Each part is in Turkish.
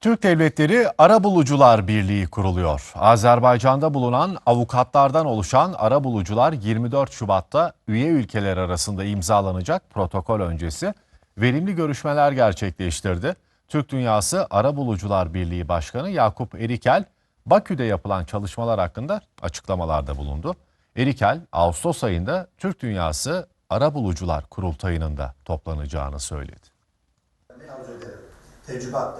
Türk Devletleri Arabulucular Birliği kuruluyor. Azerbaycan'da bulunan avukatlardan oluşan Arabulucular 24 Şubat'ta üye ülkeler arasında imzalanacak protokol öncesi verimli görüşmeler gerçekleştirdi. Türk Dünyası Arabulucular Birliği Başkanı Yakup Erikel, Bakü'de yapılan çalışmalar hakkında açıklamalarda bulundu. Erikel, Ağustos ayında Türk Dünyası Arabulucular Kurultayı'nın da toplanacağını söyledi.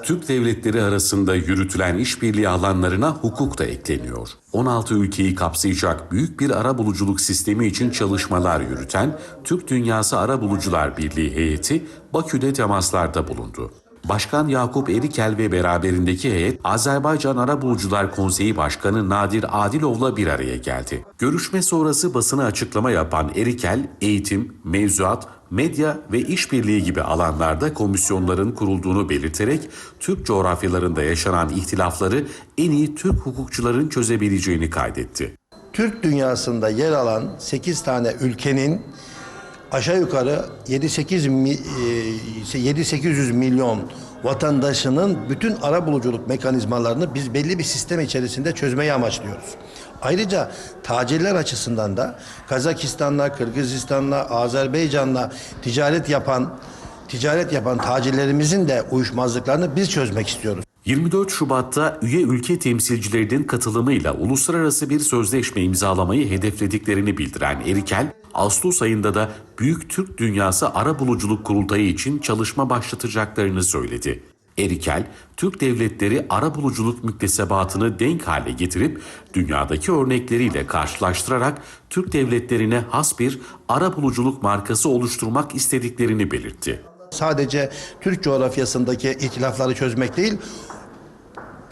Türk devletleri arasında yürütülen işbirliği alanlarına hukuk da ekleniyor. 16 ülkeyi kapsayacak büyük bir arabuluculuk sistemi için çalışmalar yürüten Türk Dünyası Arabulucular Birliği heyeti Bakü'de temaslarda bulundu. Başkan Yakup Erikel ve beraberindeki heyet Azerbaycan Arabulucular Konseyi Başkanı Nadir Adilov'la bir araya geldi. Görüşme sonrası basına açıklama yapan Erikel, eğitim, mevzuat, medya ve işbirliği gibi alanlarda komisyonların kurulduğunu belirterek Türk coğrafyalarında yaşanan ihtilafları en iyi Türk hukukçuların çözebileceğini kaydetti. Türk dünyasında yer alan 8 tane ülkenin aşağı yukarı 7-8 mi- e, 7-800 milyon vatandaşının bütün arabuluculuk mekanizmalarını biz belli bir sistem içerisinde çözmeyi amaçlıyoruz. Ayrıca tacirler açısından da Kazakistan'la, Kırgızistan'la, Azerbaycan'la ticaret yapan ticaret yapan tacirlerimizin de uyuşmazlıklarını biz çözmek istiyoruz. 24 Şubat'ta üye ülke temsilcilerinin katılımıyla uluslararası bir sözleşme imzalamayı hedeflediklerini bildiren Erikel, Ağustos ayında da Büyük Türk Dünyası Arabuluculuk Kurultayı için çalışma başlatacaklarını söyledi. Erikel, Türk devletleri arabuluculuk müktesebatını denk hale getirip dünyadaki örnekleriyle karşılaştırarak Türk devletlerine has bir arabuluculuk markası oluşturmak istediklerini belirtti. Sadece Türk coğrafyasındaki ihtilafları çözmek değil,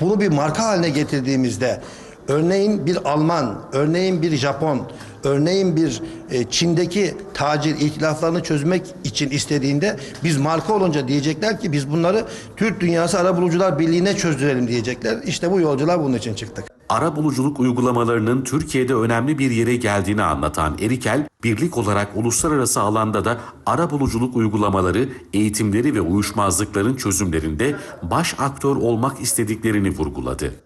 bunu bir marka haline getirdiğimizde örneğin bir Alman, örneğin bir Japon, örneğin bir e, Çin'deki tacir ihtilaflarını çözmek için istediğinde biz marka olunca diyecekler ki biz bunları Türk Dünyası Arabulucular Birliği'ne çözdürelim diyecekler. İşte bu yolculuğa bunun için çıktık. Arabuluculuk uygulamalarının Türkiye'de önemli bir yere geldiğini anlatan Erikel, birlik olarak uluslararası alanda da arabuluculuk uygulamaları, eğitimleri ve uyuşmazlıkların çözümlerinde baş aktör olmak istediklerini vurguladı.